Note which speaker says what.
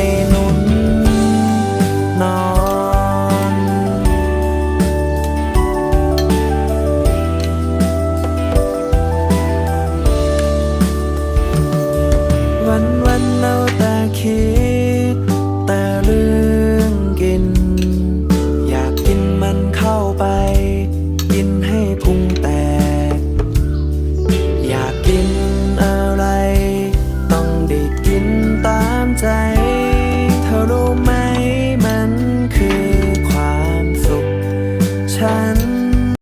Speaker 1: น 看。